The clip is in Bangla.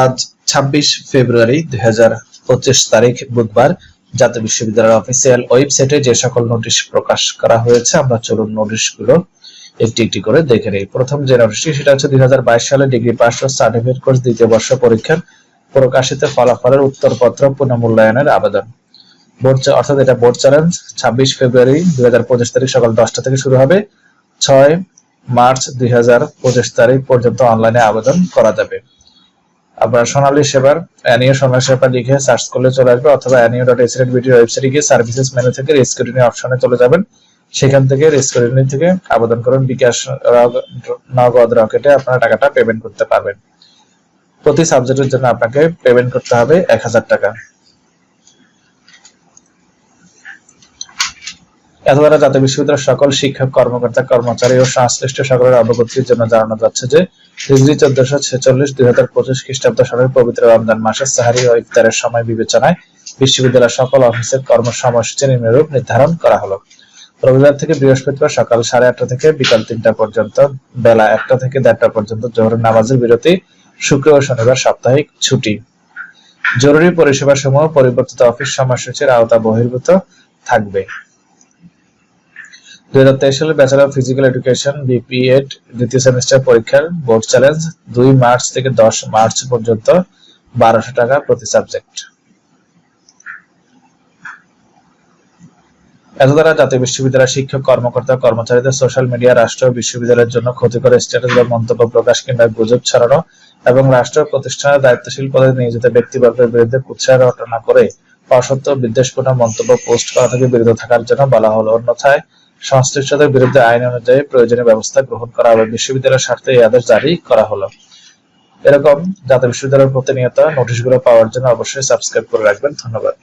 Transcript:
আজ ছাব্বিশ ফেব্রুয়ারি দুই হাজার পঁচিশ তারিখ বুধবার জাতীয় বিশ্ববিদ্যালয়ের অফিসিয়াল ওয়েবসাইটে যে সকল নোটিশ প্রকাশ করা হয়েছে, আমরা চলুন নোটিশগুলো একটি একটি করে দেখে নিই। প্রথম যে নোটিশটি সেটা হচ্ছে দু হাজার বাইশ সালে ডিগ্রি পাস ও সার্টিফিকেট কোর্স দ্বিতীয় বর্ষ পরীক্ষার প্রকাশিত ফলাফলের উত্তরপত্র পুনঃমূল্যায়নের আবেদন। বোর্ড অর্থাৎ এটা বোর্ড চ্যালেঞ্জ ছাব্বিশ ফেব্রুয়ারি তারিখ সকাল দশটা থেকে শুরু হবে। ছয় মার্চ তারিখ পর্যন্ত অনলাইনে আবেদন করা যাবে। আপনার সোনালী সেবার অ্যানিও সোনালী সেবা লিখে সার্চ করলে চলে আসবে অথবা অ্যানিও ডট এসিডেন্ট ভিডিও ওয়েবসাইটে গিয়ে সার্ভিসেস মেনু থেকে রেস্কিউরিনি অপশনে চলে যাবেন। সেখান থেকে রেস্কিউরিনি থেকে আবেদন করুন বিকাশ নগদ রকেটে আপনারা টাকাটা পেমেন্ট করতে পারবেন। প্রতি সাবজেক্টের জন্য আপনাকে পেমেন্ট করতে হবে এক হাজার টাকা। এত দ্বারা জাতীয় বিশ্ববিদ্যালয়ের সকল শিক্ষক, কর্মকর্তা, কর্মচারী ও সংশ্লিষ্ট সকলের অবগতির জন্য জানানো যাচ্ছে যে হিজরি চোদ্দশো ছেচল্লিশ দুই হাজার পঁচিশ খ্রিস্টাব্দ সালের পবিত্র রমজান মাসের সাহারি ও ইফতারের সময় বিবেচনায় বিশ্ববিদ্যালয়ের সকল অফিসের কর্মসময়সূচি নিম্নরূপ নির্ধারণ করা হলো। রবিবার থেকে বৃহস্পতিবার সকাল সাড়ে আটটা থেকে বিকাল তিনটা পর্যন্ত, বেলা একটা থেকে দেড়টা পর্যন্ত জোহরের নামাজের বিরতি, শুক্র ও শনিবার সাপ্তাহিক ছুটি। জরুরি পরিষেবা সমূহ পরিবর্তিত অফিস সময়সূচির আওতা বহির্ভূত থাকবে। দুই হাজার তেইশ সালে bachelor of physical education BPEd দ্বিতীয় সেমিস্টার পরীক্ষার বোর্ড চ্যালেঞ্জ দুই মার্চ থেকে দশ মার্চ পর্যন্ত বারোশো টাকা প্রতি সাবজেক্ট এত দ্বারা জাতীয় বিশ্ববিদ্যালয়ের শিক্ষক, কর্মকর্তা, কর্মচারীদের সোশ্যাল মিডিয়া রাষ্ট্র বিশ্ববিদ্যালয়ের জন্য ক্ষতিকর স্ট্যাটাস বা মন্তব্য প্রকাশ কিংবা গুজব ছড়ানো এবং রাষ্ট্র প্রতিষ্ঠানের দায়িত্বশীল পদে নিয়োজিত ব্যক্তিবর্গের বিরুদ্ধে কুৎসা রটনা করে অসত্য বিদ্বেষপূর্ণ মন্তব্য পোস্ট করা থেকে বিরত থাকার জন্য বলা হলো। অন্যথায় সংশ্লিষ্টদের বিরুদ্ধে আইন অনুযায়ী প্রয়োজনীয় ব্যবস্থা গ্রহণ করা হবে। বিশ্ববিদ্যালয়ের স্বার্থে এই আদেশ জারি করা হলো। এরকম জাতীয় বিশ্ববিদ্যালয়ের প্রতিনিয়ত নোটিশগুলো পাওয়ার জন্য অবশ্যই সাবস্ক্রাইব করে রাখবেন। ধন্যবাদ।